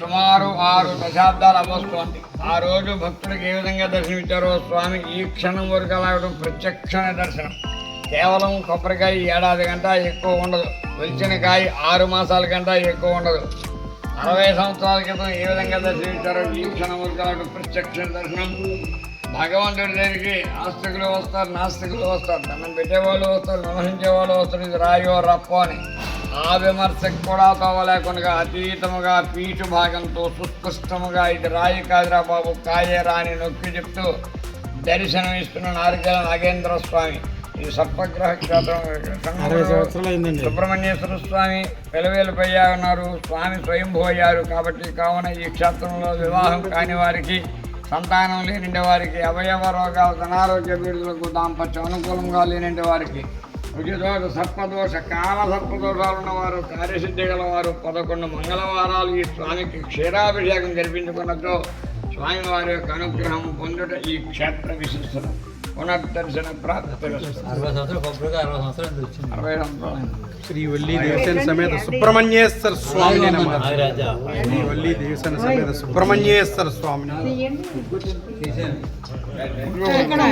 సుమారు ఆరు దశాబ్దాలు అవ్వస్తోంది. ఆ రోజు భక్తులకు ఏ విధంగా దర్శనమిచ్చారో స్వామి ఈ క్షణం వరకు అలాగడం ప్రత్యక్ష దర్శనం. కేవలం కొబ్బరికాయ ఏడాది గంట ఎక్కువ ఉండదు. వెలిచిన కాయ ఆరు మాసాల కంట ఎక్కువ ఉండదు. అరవై సంవత్సరాల క్రితం ఏ విధంగా దర్శనమిచ్చారో ఈ క్షణం వరకు అలాగడం ప్రత్యక్ష దర్శనం. భగవంతుడి దగ్గరికి ఆస్తికులు వస్తారు నాస్తికులు వస్తారు దండం పెట్టేవాళ్ళు వస్తారు విమర్శించే వాళ్ళు వస్తారు ఇది రాయో రప్పో అని. ఆ విమర్శకు కూడా తోవలేకుండా అతీతముగా పీచు భాగంతో సుస్పష్టముగా ఇది రాయి కాదురా బాబు కాయే రాని నొక్కి చెప్తూ దర్శనం ఇస్తున్న నారికేల నాగేంద్ర స్వామి. ఇది సర్పగ్రహ క్షేత్రం సుబ్రహ్మణ్యేశ్వర స్వామి వెలవేలుపయ్యా ఉన్నారు. స్వామి స్వయంభూ అయ్యారు కాబట్టి కావున ఈ క్షేత్రంలో వివాహం కాని వారికి సంతానం లేనింటి వారికి అవయవ రోగాలు అనారోగ్య పీడితులకు దాంపత్యం అనుకూలంగా లేనింటి వారికి ఉచిదోష సర్పదోష కాల సర్పదోషాలు ఉన్నవారు కార్యసిద్ధి గలవారు పదకొండు మంగళవారాలు ఈ స్వామికి క్షీరాభిషేకం జరిపించుకున్నచో స్వామివారి యొక్క అనుగ్రహం పొందుట ఈ క్షేత్ర విశిష్టత. పునర్దర్శన ప్రాప్తి అరవై సంవత్సరాలు కొబ్బరిగా అరవై సంవత్సరాలు నుంచి వచ్చింది? అరవై సంవత్సరాలు. శ్రీ వల్లి దేవసేన సమేత సుబ్రహ్మణ్యేశ్వర స్వామిని నమః నాగరాజా. శ్రీ వల్లి దేవసేన సమేత సుబ్రహ్మణ్యేశ్వర తీసాను తీసాను ఓకేనా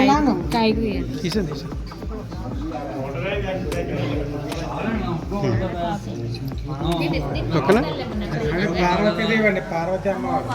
పార్వతీదేవి అండి పార్వతి అమ్మవారు.